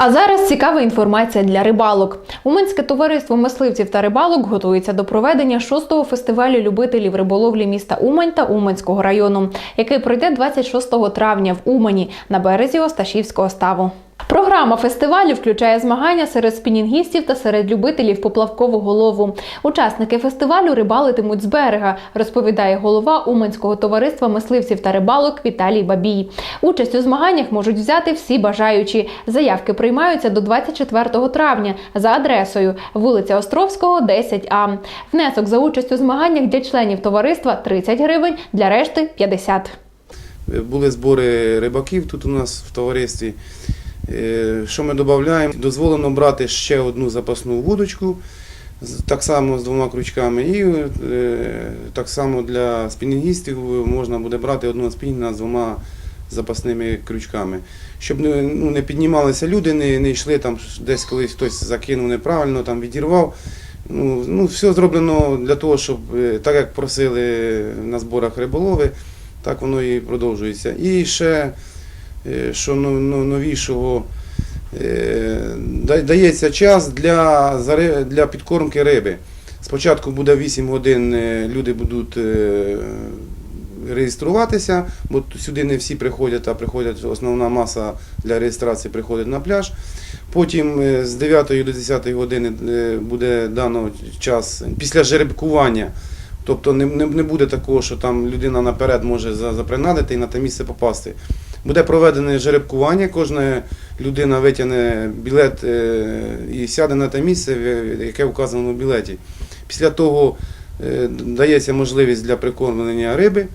А зараз цікава інформація для рибалок. Уманське товариство мисливців та рибалок готується до проведення шостого фестивалю любителів риболовлі міста Умань та Уманського району, який пройде 26 травня в Умані на березі Осташівського ставу. Програма фестивалю включає змагання серед спінінгістів та серед любителів поплавкового лову. Учасники фестивалю рибалитимуть з берега, розповідає голова Уманського товариства мисливців та рибалок Віталій Бабій. Участь у змаганнях можуть взяти всі бажаючі. Заявки приймаються до 24 травня за адресою вулиця Островського, 10А. Внесок за участь у змаганнях для членів товариства 30 гривень, для решти 50. Були збори рибаків тут у нас в товаристві. Е, Що ми додаємо? Дозволено брати ще одну запасну вудочку, так само з двома крючками. І е, так само для спінінгістів можна буде брати одного спінінга з двома запасними крючками. Щоб ну, не піднімалися люди, не, не йшли там десь колись хтось закинув неправильно, там відірвав. Ну, ну, все зроблено для того, щоб е, так як просили на зборах риболови, так воно і продовжується. І ще, що ну- ну- новішого, е, дається час для, для підкормки риби. Спочатку буде 8 годин, е, люди будуть е, реєструватися, бо сюди не всі приходять, а приходять основна маса для реєстрації приходить на пляж. Потім е, з 9 до 10 години е, буде дано час після жеребкування. Тобто не, не, буде такого, що там людина наперед може за- запринадити і на те місце попасти. Буде проведене жеребкування, кожна людина витягне білет е, і сяде на те місце, яке вказано в білеті. Після того е, дається можливість для прикормлення риби.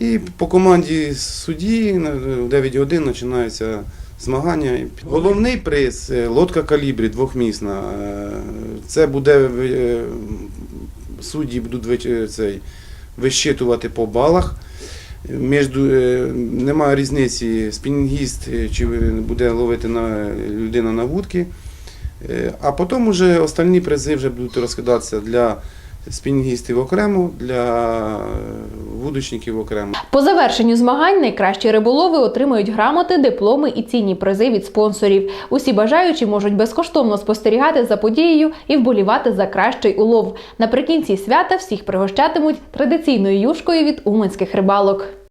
І по команді судді в 9 годин починаються змагання. Головний приз лодка калібрі двохмісна. Е, Це буде судді будуть цей, вищитувати по балах. Між, нема немає різниці, спінінгіст е, чи буде ловити на, людина на вудки. Е, А потім вже остальні призи вже будуть розкидатися для спінінгістів окремо, для вудочників окремо. По завершенню змагань найкращі риболови отримають грамоти, дипломи і цінні призи від спонсорів. Усі бажаючі можуть безкоштовно спостерігати за подією і вболівати за кращий улов. Наприкінці свята всіх пригощатимуть традиційною юшкою від уманських рибалок.